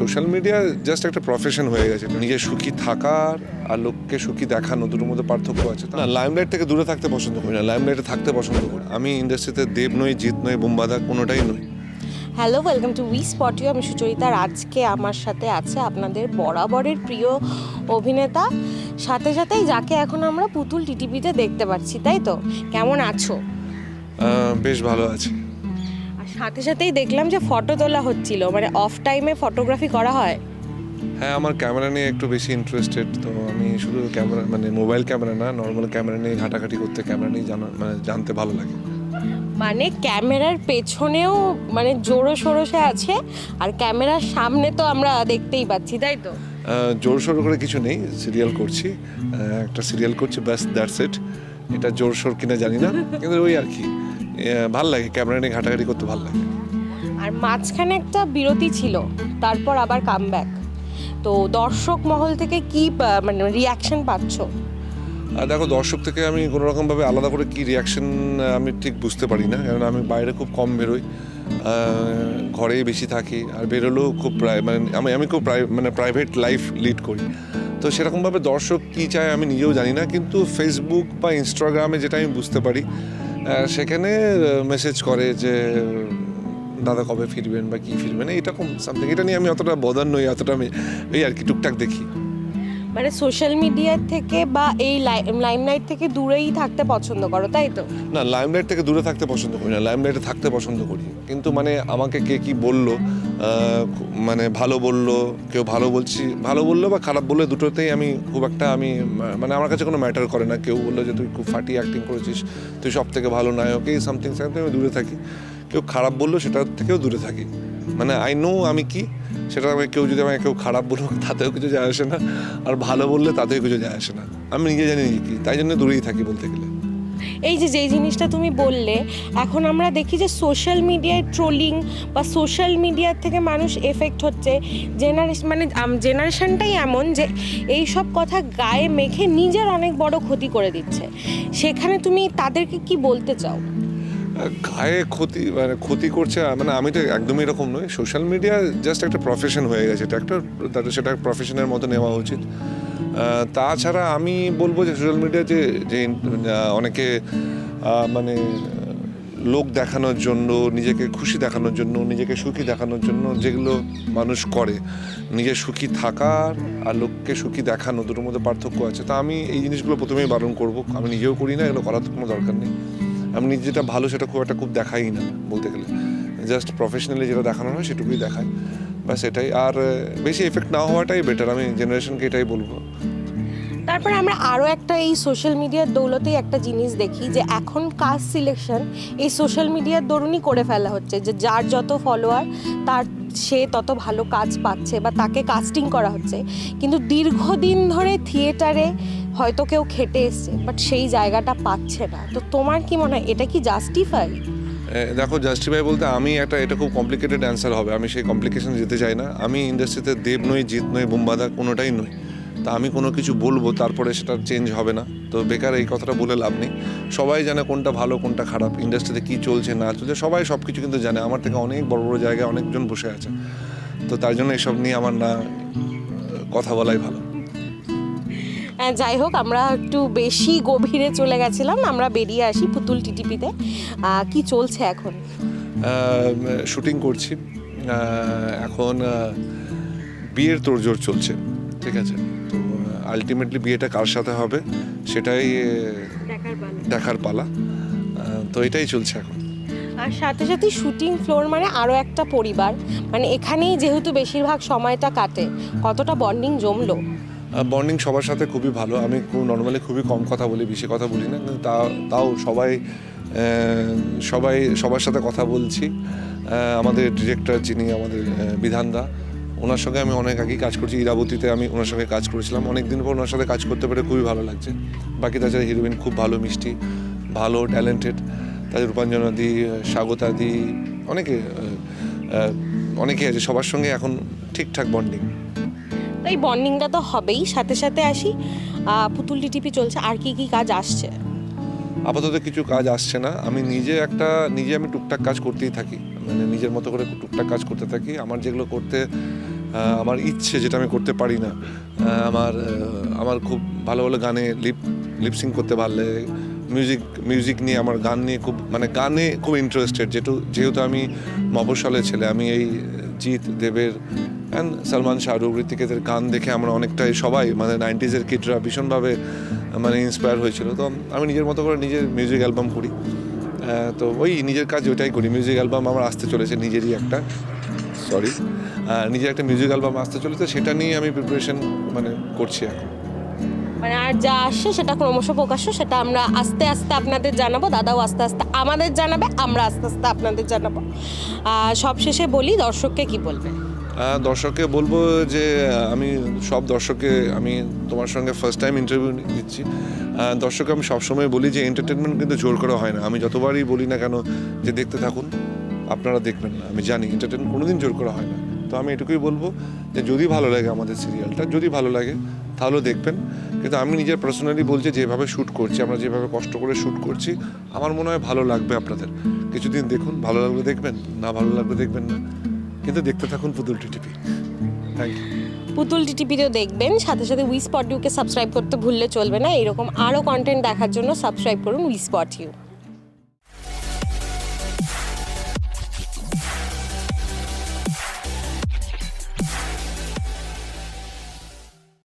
Social media just একটা profession হয়ে গেছে। নিজে সুখী থাকার আর লোককে সুখী দেখানো দুটোর মধ্যে পার্থক্য আছে। না লাইমলাইট থেকে দূরে থাকতে পছন্দ করি না লাইমলাইটে থাকতে পছন্দ করি। আমি ইন্ডাস্ট্রিতে দেব নই জিত নই বোমবাদা কোনোটাই নই। Hello welcome to we spot you আমি সুচরিতার আজকে আমার সাথে আছে আপনাদের বরাবরের প্রিয় অভিনেতা। সাথে সাথেই যাকে এখন আমরা পুতুল টিটিভিতে দেখতে পাচ্ছি তাই তো? কেমন আছো? বেশ ভালো আছে। সাথে সাথেই দেখলাম যে ফটো তোলা হচ্ছিল। মানে অফ টাইমে ফটোগ্রাফি করা হয়। হ্যাঁ আমার ক্যামেরা নিয়ে একটু বেশি ইন্টারেস্টেড তো আমি শুধু ক্যামেরা মানে মোবাইল ক্যামেরা না নর্মাল ক্যামেরা নিয়ে ঘাটাঘাটি করতে ক্যামেরা নিয়ে জানা মানে জানতে ভালো লাগে। মানে ক্যামেরার পেছনেও মানে জোরো সোরসে আছে আর ক্যামেরার সামনে তো আমরা দেখতেই পাচ্ছি তাই তো? জোর সোর করে কিছু নেই সিরিয়াল করছি। একটা সিরিয়াল করছি ব্যাস দ্যাটস ইট এটা জোর সোর কিনা জানি না কিন্তু ওই আর কি। ভালো লাগে ক্যামেরা নিয়ে ঘাটাঘাটি করতে ভালো লাগে। আর মাঝখানে একটা বিরতি ছিল তারপর আবার কামব্যাক তো দর্শক মহল থেকে কি মানে রিয়াকশন পাচ্ছ? দেখো দর্শক থেকে আমি কোনো রকমভাবে আলাদা করে কি রিয়াকশন আমি ঠিক বুঝতে পারি না। কারণ আমি বাইরে খুব কম বেরোই ঘরেই বেশি থাকি আর বেরোলেও খুব প্রায় মানে আমি আমি খুব প্রাই মানে প্রাইভেট লাইফ লিড করি। তো সেরকমভাবে দর্শক কী চায় আমি নিজেও জানি না কিন্তু ফেসবুক বা ইনস্টাগ্রামে যেটা আমি বুঝতে পারি সেখানে মেসেজ করে যে, দাদা কবে ফিরবেন বা কী ফিরবেন? এইরকম সামথিং এটা নিয়ে আমি অতটা বদার নই, অতটা আমি এই আর কি টুকটাক দেখি। মানে সোশ্যাল মিডিয়ার থেকে বা এই লাইমলাইট থেকে দূরেই থাকতে পছন্দ করো, তাই তো? না লাইমলাইট থেকে দূরে থাকতে পছন্দ করি না লাইমলাইটে থাকতে পছন্দ করি। কিন্তু মানে আমাকে কে কি বলল মানে ভালো বলল, কেউ ভালো বলছি, ভালো বলল বা খারাপ বলল, দুটোতেই আমি খুব একটা আমি মানে আমার কাছে কোনো ম্যাটার করে না। কেউ বলল যে, তুই খুব ফাটি অ্যাক্টিং করেছিস, তুই সব থেকে ভালো নায়ক, এই সামথিং সামথিং আমি দূরে থাকি। কেউ খারাপ বলল, সেটার থেকেও দূরে থাকি। মানে আই নো আমি কি সেটা আমি কেউ যদি আমাকে কেউ খারাপ বলল তাতেও কিছু যায় আসে না। আর ভালো বললে তাতেও কিছু যায় আসে না। আমি নিজে জানি কি, তাই জন্য দূরেই থাকি বলতে গেলে। এই যে যেই জিনিসটা তুমি বললে, এখন আমরা দেখি যে সোশ্যাল মিডিয়ায় ট্রোলিং বা সোশ্যাল মিডিয়ার থেকে মানুষ এফেক্ট হচ্ছে। জেনারেশন মানে জেনারেশনটাই এমন যে এই সব কথা গায়ে মেখে নিজের অনেক বড় ক্ষতি করে দিচ্ছে। সেখানে তুমি তাদেরকে কি বলতে চাও? গায়ে ক্ষতি মানে ক্ষতি করছে মানে আমি তো একদমই এরকম নই। সোশ্যাল মিডিয়া জাস্ট একটা প্রফেশন হয়ে গেছে, এটা একটা তাদের সেটা প্রফেশনের মতো নেওয়া উচিত। তাছাড়া আমি বলব যে সোশ্যাল মিডিয়া যে যে অনেকে মানে লোক দেখানোর জন্য, নিজেকে খুশি দেখানোর জন্য, নিজেকে সুখী দেখানোর জন্য যেগুলো মানুষ করে, নিজে সুখী থাকার আর লোককে সুখী দেখানো, দুটোর মধ্যে পার্থক্য আছে। তা আমি এই জিনিসগুলো প্রথমেই বারণ করব। আমি নিজেও করি না, এগুলো করার কোনো দরকার নেই। আমি যেটা ভালো সেটা খুব একটা খুব দেখাই না, বলতে গেলে। জাস্ট প্রফেশনালি যেটা দেখানো হয় সেটুকুই দেখায়। বা সেটাই আর বেশি এফেক্ট না হওয়াটাই বেটার আমি জেনারেশনকে এটাই বলব। তারপরে আমরা আরও একটা এই সোশ্যাল মিডিয়ার দৌলতেই একটা জিনিস দেখি যে এখন কাস্ট সিলেকশন এই সোশ্যাল মিডিয়ার দরুনই করে ফেলা হচ্ছে যে যার যত ফলোয়ার তার সে তত ভালো কাজ পাচ্ছে বা তাকে কাস্টিং করা হচ্ছে। কিন্তু দীর্ঘদিন ধরে থিয়েটারে হয়তো কেউ খেটে এসছে বাট সেই জায়গাটা পাচ্ছে না। তো তোমার কি মনে হয়, এটা কি জাস্টিফাই দেখো জাস্টিফাই বলতে আমি একটা, এটা খুব কমপ্লিকেটেড অ্যান্সার হবে। আমি সেই কমপ্লিকেশন যেতে চাই না। আমি ইন্ডাস্ট্রিতে দেব নই, জিত নই, বোমবাদা কোনোটাই নই। তা আমি কোনো কিছু বলব, তারপরে সেটা চেঞ্জ হবে না। তো বেকার এই কথাটা বলে লাভ নেই। সবাই জানে কোনটা ভালো, কোনটা খারাপ ইন্ডাস্ট্রিতে কী চলছে, না চলছে, সবাই সব কিছু কিন্তু জানে। আমার থেকে অনেক বড় বড় জায়গায় অনেকজন বসে আছে। তো তার জন্য এসব নিয়ে আমার না, কথা বলাই ভালো। যাই হোক আমরা একটু বেশি গভীরে চলে গেছিলাম। আমরা বেরিয়ে আসি পুতুল টিটিপিতে। কি চলছে এখন? শুটিং করছি। এখন বিয়ের তোড়জোড় চলছে ঠিক আছে? তো আলটিমেটলি বিয়েটা কার সাথে হবে সেটাই দেখার পালা। তো এটাই চলছে এখন। আর সাথে সাথে শুটিং ফ্লোর মানে আরও একটা পরিবার। মানে এখানেই যেহেতু বেশিরভাগ সময়টা কাটে কতটা বন্ডিং জমলো। বন্ডিং সবার সাথে খুবই ভালো। আমি নর্মালি খুবই কম কথা বলি, বেশি কথা বলি না। তা, তাও সবাই সবাই, সবার সাথে কথা বলছি। আমাদের ডিরেক্টর যিনি আমাদের বিধানদা ওনার সঙ্গে আমি অনেক আগেই কাজ করছি। ইরাবতীতে আমি ওনার সঙ্গে কাজ করেছিলাম। অনেক দিন পর ওনার সাথে কাজ করতে পেরে খুবই ভালো লাগছে। বাকি তাছাড়া হিরোইন খুব ভালো, মিষ্টি, ভালো ট্যালেন্টেড তাদের রূপাঞ্জনা দি স্বাগতা দি অনেকে অনেকেই আছে। সবার সঙ্গে এখন ঠিকঠাক বন্ডিং তাই বন্ডিংটা তো হবেই। সাথে সাথে আসি পুতুল টিটিপি চলছে, আর কি কি কাজ আসছে? আপাতত কিছু কাজ আসছে না। আমি নিজে একটা, নিজে আমি টুকটাক কাজ করতেই থাকি। মানে নিজের মতো করে টুকটাক কাজ করতে থাকি। আমার যেগুলো করতে আমার ইচ্ছে যেটা আমি করতে পারি না আমার আমার খুব ভালো ভালো গানে লিপ লিপসিং করতে ভালো লাগে মিউজিক মিউজিক নিয়ে, আমার গান নিয়ে খুব মানে গানে খুব ইন্টারেস্টেড যেহেতু যেহেতু আমি মফস্বলের ছেলে, আমি এই জিৎ দেবের অ্যান্ড সলমান শাহরুখ ঋতিকেদের গান দেখে আমরা অনেকটাই সবাই মানে নাইনটিজের কিডরা ভীষণভাবে মানে ইন্সপায়ার হয়েছিল। তো আমি নিজের মতো করে নিজের মিউজিক অ্যালবাম করি। তো ওই নিজের কাজ ওইটাই করি। মিউজিক অ্যালবাম আমার আসতে চলেছে নিজেরই একটা। সরি নিজের একটা মিউজিক অ্যালবাম আসতে চলেছে সেটা নিয়ে আমি প্রিপারেশন মানে করছি এখন। মানে আর যা আসছে সেটা ক্রমশ প্রকাশ্য সেটা আমরা আস্তে আস্তে আপনাদের জানাব। দাদাও আস্তে আস্তে আমাদের জানাবে আমরা আস্তে আস্তে আপনাদের জানাব। সবশেষে বলি দর্শককে কি বলবে আহ, দর্শককে বলব যে আমি সব দর্শককে, আমি তোমার সঙ্গে ফার্স্ট টাইম ইন্টারভিউ নিচ্ছি। দর্শককে আমি সবসময় বলি যে এন্টারটেনমেন্ট কিন্তু জোর করা হয় না। আমি যতবারই বলি না কেন যে, দেখতে থাকুন, আপনারা দেখবেন না। আমি জানি এন্টারটেনমেন্ট কোনোদিন জোর করা হয় না। তো আমি এটুকুই বলব যে, যদি ভালো লাগে আমাদের সিরিয়ালটা যদি ভালো লাগে, তাহলেও দেখবেন। কিন্তু আমি নিজের পার্সোনালি বলছি, যেভাবে শ্যুট করছি, আমরা যেভাবে কষ্ট করে শ্যুট করছি, আমার মনে হয় ভালো লাগবে আপনাদের। কিছুদিন দেখুন, ভালো লাগলে দেখবেন, না ভালো লাগলে দেখবেন না। কিন্তু দেখতে থাকুন পুতুল টিটিপি থ্যাংক ইউ পুতুল টিটিপিতেও দেখবেন, সাথে সাথে উই স্পট ইউকে সাবস্ক্রাইব করতে ভুললে চলবে না। এরকম আরও কন্টেন্ট দেখার জন্য সাবস্ক্রাইব করুন উই স্পট ইউ